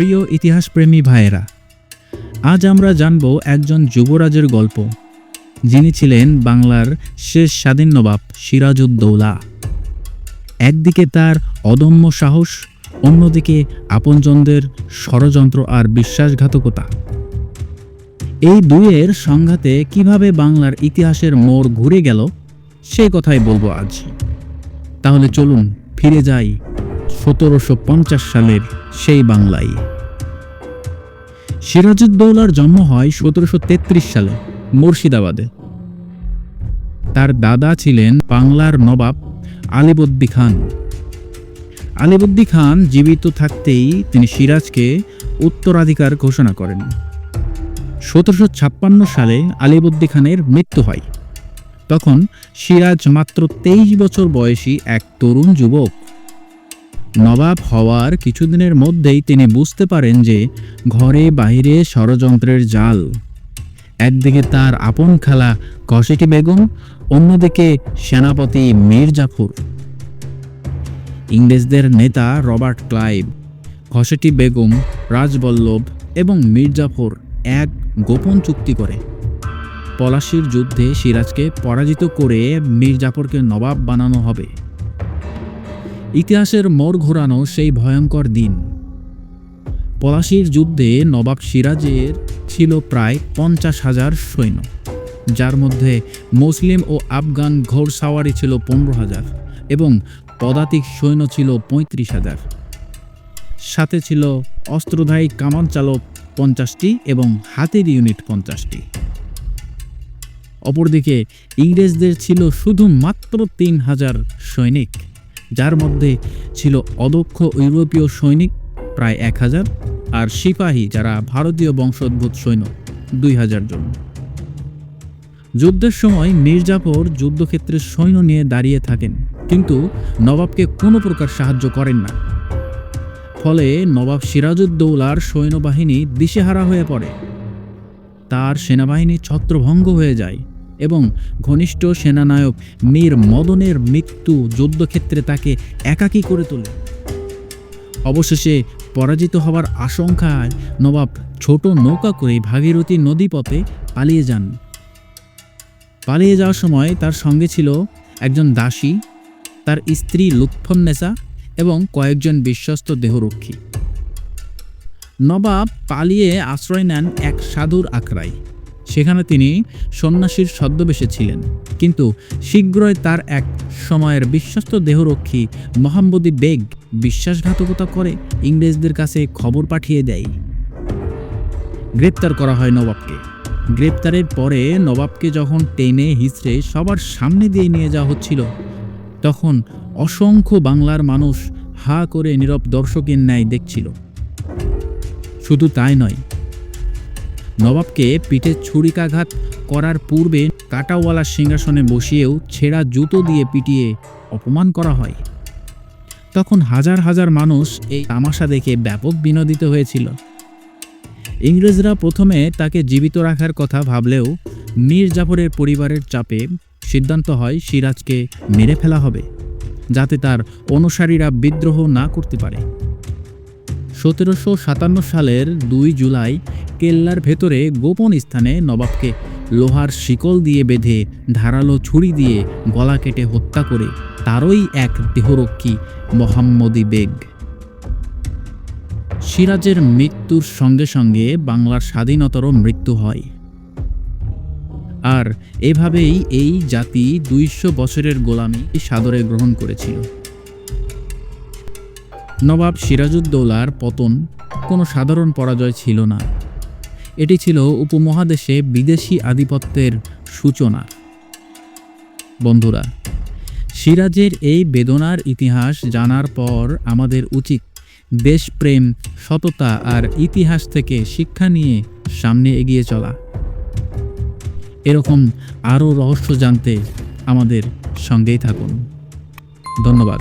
প্রিয় ইতিহাসপ্রেমী ভাইয়েরা, আজ আমরা জানব একজন যুবরাজের গল্প। যিনি ছিলেন বাংলার শেষ স্বাধীন নবাব সিরাজউদ্দৌলা। একদিকে তার অদম্য সাহস, অন্যদিকে আপনজনদের ষড়যন্ত্র আর বিশ্বাসঘাতকতা। এই দুইয়ের সংঘাতে কীভাবে বাংলার ইতিহাসের মোড় ঘুরে গেল সেই কথাই বলব আজ। তাহলে চলুন ফিরে যাই সতেরোশো পঞ্চাশ সালের সেই বাংলায়। সিরাজউদ্দৌলার জন্ম হয় সতেরোশো তেত্রিশ সালে মুর্শিদাবাদে। তার দাদা ছিলেন বাংলার নবাব আলিবদ্দি খান। আলিবদ্দি খান জীবিত থাকতেই তিনি সিরাজকে উত্তরাধিকার ঘোষণা করেন। সতেরোশো ছাপ্পান্ন সালে আলিবদ্দি খানের মৃত্যু হয়। তখন সিরাজ মাত্র তেইশ বছর বয়সী এক তরুণ যুবক নবাব হওয়ার কিছুদিনের মধ্যেই তিনি বুঝতে পারেন যে ঘরে বাইরে ষড়যন্ত্রের জাল। একদিকে তার আপন খালা কসেটি বেগম, অন্যদিকে সেনাপতি মীর জাফর ইংরেজদের নেতা রবার্ট ক্লাইভ ঘসেটি বেগম, রাজবল্লভ এবং মীর জাফর এক গোপন চুক্তি করে। পলাশির যুদ্ধে সিরাজকে পরাজিত করে মীর জাফরকে নবাব বানানো হবে। ইতিহাসের মোড় ঘোরানো সেই ভয়ঙ্কর দিন। পলাশির যুদ্ধে নবাব সিরাজের ছিল প্রায় পঞ্চাশ হাজার সৈন্য, যার মধ্যে মুসলিম ও আফগান ঘোড়সাওয়ারি ছিল পনেরো হাজার এবং পদাতিক সৈন্য ছিল পঁয়ত্রিশ হাজার। সাথে ছিল অস্ত্রধায়ী কামান চালক পঞ্চাশটি এবং হাতের ইউনিট পঞ্চাশটি। অপরদিকে ইংরেজদের ছিল শুধু মাত্র তিন হাজার সৈনিক। যার মধ্যে ছিল অদক্ষ ইউরোপীয় সৈনিক প্রায় এক হাজার আর সিপাহী যারা ভারতীয় বংশোদ্ভূত সৈন্য দুই হাজার জন। যুদ্ধের সময় মির্জাফর যুদ্ধক্ষেত্রে সৈন্য নিয়ে দাঁড়িয়ে থাকেন, কিন্তু নবাবকে কোনো প্রকার সাহায্য করেন না। ফলে নবাব সিরাজউদ্দৌলার সৈন্যবাহিনী দিশেহারা হয়ে পড়ে। তার সেনাবাহিনী ছত্রভঙ্গ হয়ে যায়। এবং ঘনিষ্ঠ সেনানায়ক মীর মদনের মৃত্যু যুদ্ধক্ষেত্রে তাকে একাকী করে তোলে। অবশেষে পরাজিত হওয়ার আশঙ্কায় নবাব ছোট নৌকা করে ভাগীরথী নদীপথে পালিয়ে যান। পালিয়ে যাওয়ার সময় তার সঙ্গে ছিল একজন দাসী, তার স্ত্রী লুৎফন্নেসা এবং কয়েকজন বিশ্বস্ত দেহরক্ষী। নবাব পালিয়ে আশ্রয় নেন এক সাধুর আখড়ায়। সেখানে তিনি সন্ন্যাসীর ছদ্মবেশে ছিলেন। কিন্তু শীঘ্রই তার এক সময়ের বিশ্বস্ত দেহরক্ষী মোহাম্মদী বেগ বিশ্বাসঘাতকতা করে ইংরেজদের কাছে খবর পাঠিয়ে দেয়। গ্রেপ্তার করা হয় নবাবকে। গ্রেপ্তারের পরে নবাবকে যখন টেনে হিচড়ে সবার সামনে দিয়ে নিয়ে যাওয়া হচ্ছিল, তখন অসংখ্য বাংলার মানুষ হা করে নীরব দর্শকের ন্যায় দেখছিল। শুধু তাই নয় নবাবকে পিঠে ছুরিকাঘাত করার পূর্বে কাটাওয়ালা সিংহাসনে বসিয়েও ছেঁড়া জুতো দিয়ে পিটিয়ে অপমান করা হয়। তখন হাজার হাজার মানুষ এই তামাশা দেখে ব্যাপক বিনোদিত হয়েছিল। ইংরেজরা প্রথমে তাকে জীবিত রাখার কথা ভাবলেও মীর জাফরের পরিবারের চাপে সিদ্ধান্ত হয় সিরাজকে মেরে ফেলা হবে, যাতে তার অনুসারীরা বিদ্রোহ না করতে পারে। সতেরোশো সাতান্ন সালের দুই জুলাই কেল্লার ভেতরে গোপন স্থানে নবাবকে লোহার শিকল দিয়ে বেঁধে ধারালো ছুরি দিয়ে গলা কেটে হত্যা করে তারই এক দেহরক্ষী মোহাম্মদী বেগ। সিরাজের মৃত্যুর সঙ্গে সঙ্গে বাংলার স্বাধীনতারও মৃত্যু হয়। আর এভাবেই এই জাতি দুইশো বছরের গোলামি সাদরে গ্রহণ করেছিল। নবাব সিরাজউদ্দৌলার পতন কোনো সাধারণ পরাজয় ছিল না। এটি ছিল উপমহাদেশে বিদেশি আধিপত্যের সূচনা। বন্ধুরা, সিরাজের এই বেদনার ইতিহাস জানার পর আমাদের উচিত দেশপ্রেম, সততা আর ইতিহাস থেকে শিক্ষা নিয়ে সামনে এগিয়ে চলা। এরকম আরও রহস্য জানতে আমাদের সঙ্গেই থাকুন। ধন্যবাদ।